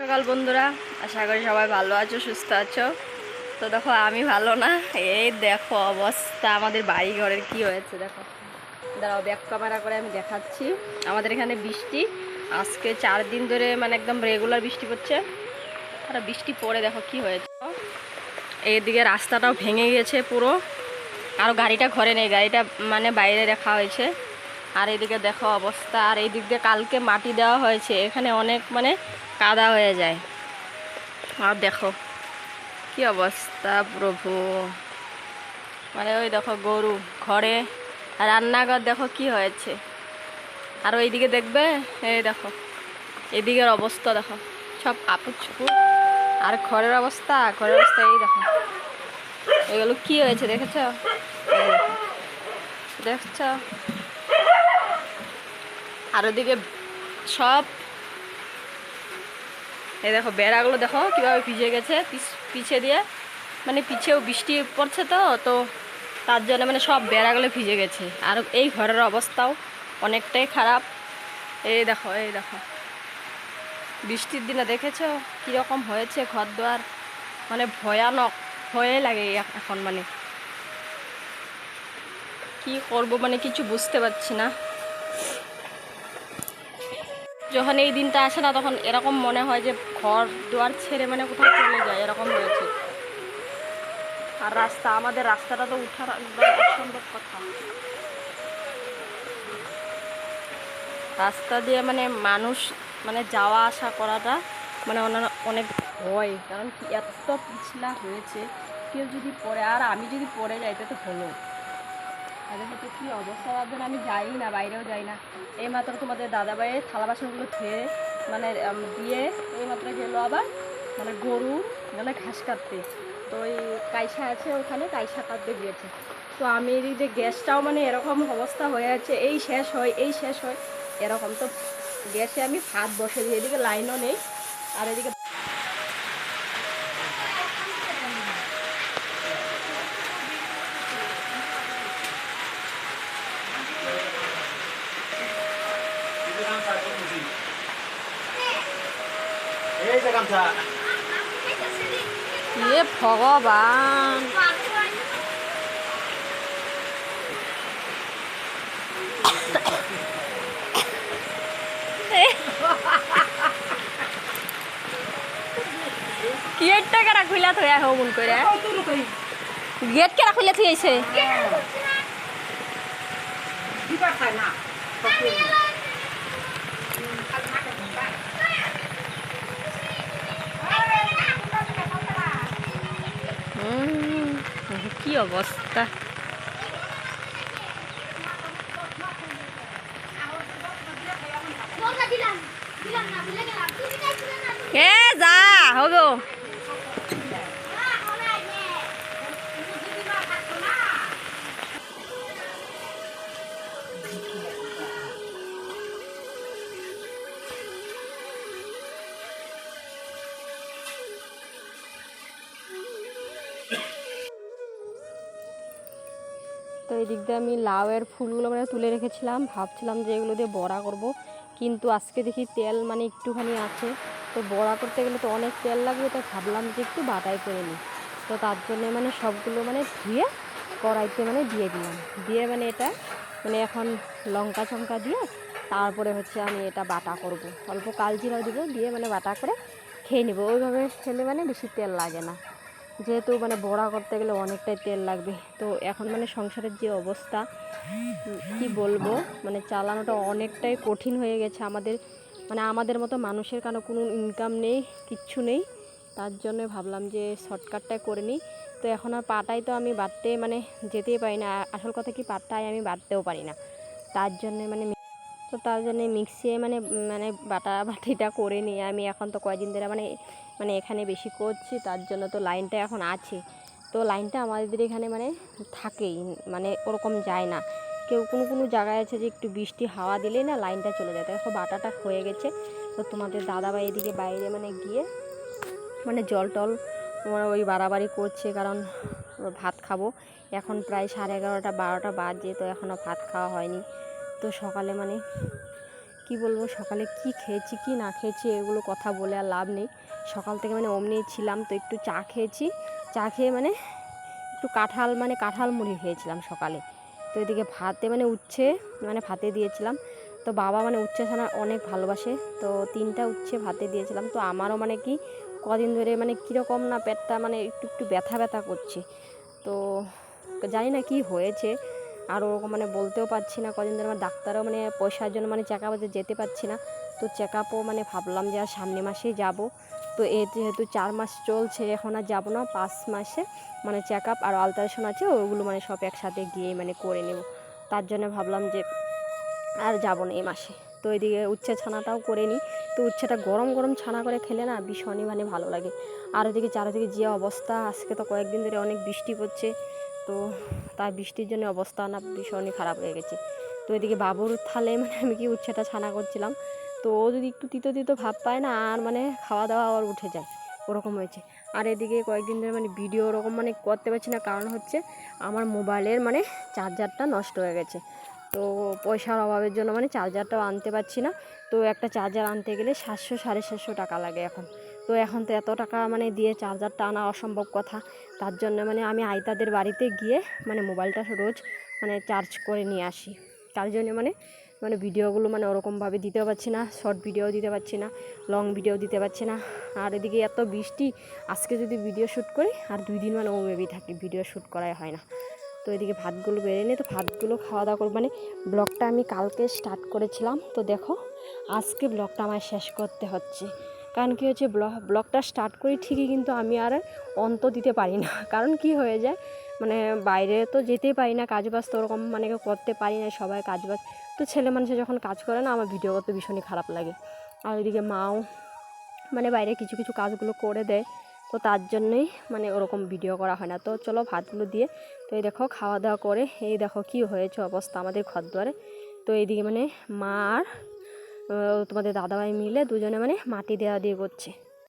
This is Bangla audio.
সকাল বন্ধুরা, আশা করি সবাই ভালো আছো, সুস্থ আছো। তো দেখো, আমি ভালো না। এই দেখো অবস্থা, আমাদের বাড়ি ঘরের কি হয়েছে দেখো। দাঁড়াও ব্যাক ক্যামেরা করে আমি দেখাচ্ছি। আমাদের এখানে বৃষ্টি। আজকে চার দিন ধরে মানে একদম রেগুলার বৃষ্টি পড়ছে। আর বৃষ্টি পড়ে, দেখো কি হয়েছে। এইদিকে রাস্তাটাও ভেঙে গেছে পুরো। আর গাড়িটা ঘরে নেই, গাড়িটা মানে বাইরে রাখা হয়েছে। আর এদিকে দেখো অবস্থা, আর এই দিক দিয়ে কালকে মাটি দেওয়া হয়েছে, এখানে অনেক মানে কাদা হয়ে যায়। আর দেখো কি অবস্থা প্রভু। মানে ওই দেখো গরু ঘরে রান্নাঘর দেখো কি হয়েছে। আর ওইদিকে দেখবে, এই দেখো, এদিকের অবস্থা দেখো, সব কাপড় চুপুর আর ঘরের অবস্থা ঘরের অবস্থা এই দেখো। এগুলো কি হয়েছে দেখেছ? দেখছ? আর ওদিকে সব। এই দেখো, বেড়াগুলো দেখো, কীভাবে ভিজে গেছে, পিছ- দিয়ে। মানে পিছেও বৃষ্টি পড়ছে তো তো তার জন্য মানে সব বেড়াগুলো ভিজে গেছে। আর এই ঘরের অবস্থাও অনেকটাই খারাপ। এই দেখো এই দেখো। বৃষ্টির দিনে দেখেছ কীরকম হয়েছে ঘর দুয়ার মানে ভয়ানক ভয়ে লাগে এখন মানে। কি করব মানে কিছু বুঝতে পারছি না। যখন এই দিনটা আসে না, তখন এরকম মনে হয় যে ঘর দুয়ার ছেড়ে মানে কোথাও চলে যায়, এরকম হয়েছে। আর রাস্তা, আমাদের রাস্তাটা তো উঠার একদম অসম্ভব কথা। রাস্তা দিয়ে মানে মানুষ মানে যাওয়া আসা করাটা মানে ওনার অনেক ভয়, কারণ এত পিছলা হয়েছে, কেউ যদি পড়ে, আর আমি যদি পড়ে যাই তো হলো। তাদের হয়তো কী অবস্থা ভাববেন? আমি যাই না বাইরেও যাই না এই মাত্র তোমাদের দাদা ভাইয়ের থালা বাসনগুলো ধুয়ে মানে দিয়ে এই মাত্র গেলো আবার মানে গরু মানে ঘাস কাটতে। তো ওই কাইসা আছে ওখানে, কাইসা কাটতে গিয়েছে। তো আমি দিয়ে গ্যাসটাও মানে এরকম অবস্থা হয়ে আছে, এই শেষ হয়, এই শেষ হয়, এরকম তো গ্যাসে আমি ভাত বসে দিই। এদিকে লাইনও নেই, আর এদিকে ইয়ে ভগবান। গেটটা কেরা খুলে থই আহ মন করে গেট কেরা খুলে থই আইছে হুম, কি অবস্থা এ যা হগো এই দিক দিয়ে আমি লাউয়ের ফুলগুলো মানে তুলে রেখেছিলাম। ভাবছিলাম যে এগুলো দিয়ে বড়া করব। কিন্তু আজকে দেখি তেল মানে একটুখানি আছে। তো বড়া করতে গেলে তো অনেক তেল লাগবে তো ভাবলাম যে একটু বাটাই করে নিই। তো তার জন্য মানে সবগুলো মানে ধুয়ে কড়াইতে মানে দিয়ে দিলাম। দিয়ে মানে এটা মানে এখন লঙ্কা চঙ্কা দিয়ে তারপরে হচ্ছে আমি এটা বাটা করব। অল্প কালজিরাও দিব, দিয়ে মানে বাটা করে খেয়ে নেব। ওইভাবে খেলে মানে বেশি তেল লাগে না। যেহেতু মানে বড়া করতে গেলে অনেকটাই তেল লাগবে। তো এখন মানে সংসারের যে অবস্থা কি বলব? মানে চালানোটা অনেকটাই কঠিন হয়ে গেছে আমাদের। মানে আমাদের মতো মানুষের কারও কোনো ইনকাম নেই, কিচ্ছু নেই। তার জন্য ভাবলাম যে শর্টকাটটাই করে নিই। তো এখন আর পাটাই তো আমি বাড়তে মানে যেতেই পারি না। আসল কথা কি, পাটাই আমি বাড়তেও পারি না। তার জন্য মানে তো তার জন্য মিক্সিয়ে মানে মানে বাটা বাটিটা করে নিয়ে আমি এখন তো কয়দিন ধরে মানে মানে এখানে বেশি করছি, তার জন্য তো লাইনটা এখন আছে। তো লাইনটা আমাদের এখানে মানে থাকেই মানে ওরকম যায় না। কেউ কোনো কোনো জায়গায় আছে যে একটু বৃষ্টি হাওয়া দিলেই না লাইনটা চলে যায়। দেখো বাটাটা হয়ে গেছে। তো তোমাদের দাদা দাদাভাই এদিকে বাইরে মানে গিয়ে মানে জল টল মানে ওই বাড়াবাড়ি করছে, কারণ ভাত খাব। এখন প্রায় সাড়ে এগারোটা, বারোটা বাজে, তো এখনও ভাত খাওয়া হয়নি। তো সকালে মানে কি বলব, সকালে কি খেয়েছি, কি না খেয়েছি এগুলো কথা বলে আর লাভ নেই। সকাল থেকে মানে অমনি ছিলাম তো একটু চা খেয়েছি। চা খেয়ে মানে একটু কাঁঠাল মানে কাঁঠাল মুড়ি খেয়েছিলাম সকালে। তো এদিকে ভাতে মানে উচ্ছে মানে ভাতে দিয়েছিলাম। তো বাবা মানে উচ্ছে ছানা অনেক ভালোবাসে। তো তিনটা উচ্ছে ভাতে দিয়েছিলাম। তো আমারও মানে কি কদিন ধরে মানে কীরকম না পেটটা মানে একটু একটু ব্যথা ব্যথা করছে। তো জানি না কি হয়েছে। আর ওরকম মানে বলতেও পারছি না কদিন ধরে আমার ডাক্তারও মানে পয়সার জন্য মানে চেক আপে যেতে পারছি না। তো চেক আপও মানে ভাবলাম যে আর সামনে মাসেই যাব। তো এ যেহেতু চার মাস চলছে, এখন আর যাব না, পাঁচ মাসে মানে চেক আপ আর আলট্রাসাউন্ড আছে, ওগুলো মানে সব একসাথে গিয়ে মানে করে নেব। তার জন্য ভাবলাম যে আর যাব না এই মাসে। তো এদিকে উচ্ছে ছানাটাও করে নিই। তো উচ্ছেটা গরম গরম ছানা করে খেলে না ভীষণই মানে ভালো লাগে। আর ওদিকে চারিদিকে যে অবস্থা, আজকে তো কয়েকদিন ধরে অনেক বৃষ্টি পড়ছে। তো তার বৃষ্টির জন্য অবস্থা না ভীষণই খারাপ হয়ে গেছে। তো এদিকে বাবুর থালে মানে আমি কি উচ্ছেটা ছানা করছিলাম। তো ও যদি একটু তিতো তিতো ভাব পায় না, আর মানে খাওয়া দাওয়া আবার উঠে যায়। ওরকম হয়েছে। আর এদিকে কয়েকদিন ধরে মানে ভিডিও ওরকম মানে করতে পারছি না, কারণ হচ্ছে আমার মোবাইলের মানে চার্জারটা নষ্ট হয়ে গেছে। তো পয়সার অভাবের জন্য মানে চার্জারটাও আনতে পারছি না। তো একটা চার্জার আনতে গেলে সাতশো, সাড়ে সাতশো টাকা লাগে এখন। তো এখন তো এত টাকা মানে দিয়ে চার্জারটা আনা অসম্ভব কথা। তার জন্য মানে আমি আইতাদের বাড়িতে গিয়ে মানে মোবাইলটা রোজ মানে চার্জ করে নিয়ে আসি। তার জন্য মানে মানে ভিডিওগুলো মানে ওরকমভাবে দিতে পারছি না শর্ট ভিডিও দিতে পারছি না লং ভিডিও দিতে পারছি না। আর এদিকে এত বৃষ্টি, আজকে যদি ভিডিও শ্যুট করি, আর দুই দিন মানে ও মেবি থাকি ভিডিও শ্যুট করাই হয় না। তো এদিকে ভাতগুলো বেড়ে নিয়ে, তো ভাতগুলো খাওয়া দাওয়া করব। মানে ব্লগটা আমি কালকে স্টার্ট করেছিলাম। তো দেখো, আজকে ব্লগটা আমার শেষ করতে হচ্ছে। কারণ কী হচ্ছে ব্লগ ব্লগটা স্টার্ট করি ঠিকই কিন্তু আমি আর অন্ত দিতে পারি না। কারণ কি হয়ে যায় মানে বাইরে তো যেতেই পারি না কাজ বাজ তো ওরকম মানে করতে পারি না, সবাই কাজ বাজ তো ছেলে মানুষে যখন কাজ করে না, আমার ভিডিও করতে ভীষণই খারাপ লাগে। আর ওইদিকে মাও মানে বাইরে কিছু কিছু কাজগুলো করে দেয়, তো তার জন্যই মানে ওরকম ভিডিও করা হয় না। তো চলো ভাতগুলো দিয়ে, তো এই দেখো খাওয়া দাওয়া করে, এই দেখো কি হয়েছে অবস্থা আমাদের ঘর দুয়ারে তো এইদিকে মানে মা আর তোমাদের দাদাভাই মিলে দুজনে মানে মাটি দেওয়া দিয়ে করছে।